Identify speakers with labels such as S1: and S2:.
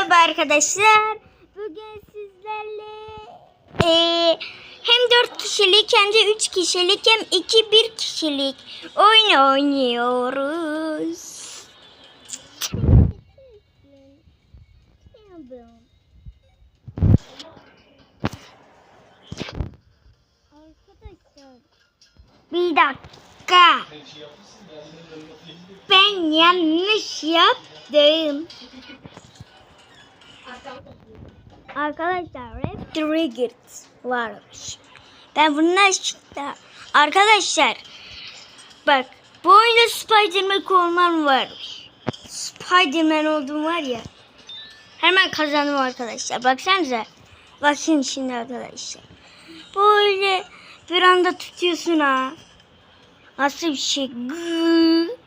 S1: Merhaba arkadaşlar. Bugün sizlerle eee, hem 4 kişilik hem de 3 kişilik hem 2 1 kişilik oyun oynuyoruz. Bir dakika. Ben yanlış yaptım. Arkadaşlar hep triggered varmış. Ben bundan çıktı. Arkadaşlar bak bu oyunda Spiderman olmam varmış. Spiderman oldum var ya. Hemen kazandım arkadaşlar. Baksanıza. Bakın şimdi arkadaşlar. Böyle bir anda tutuyorsun ha. Nasıl bir şey? Gıı.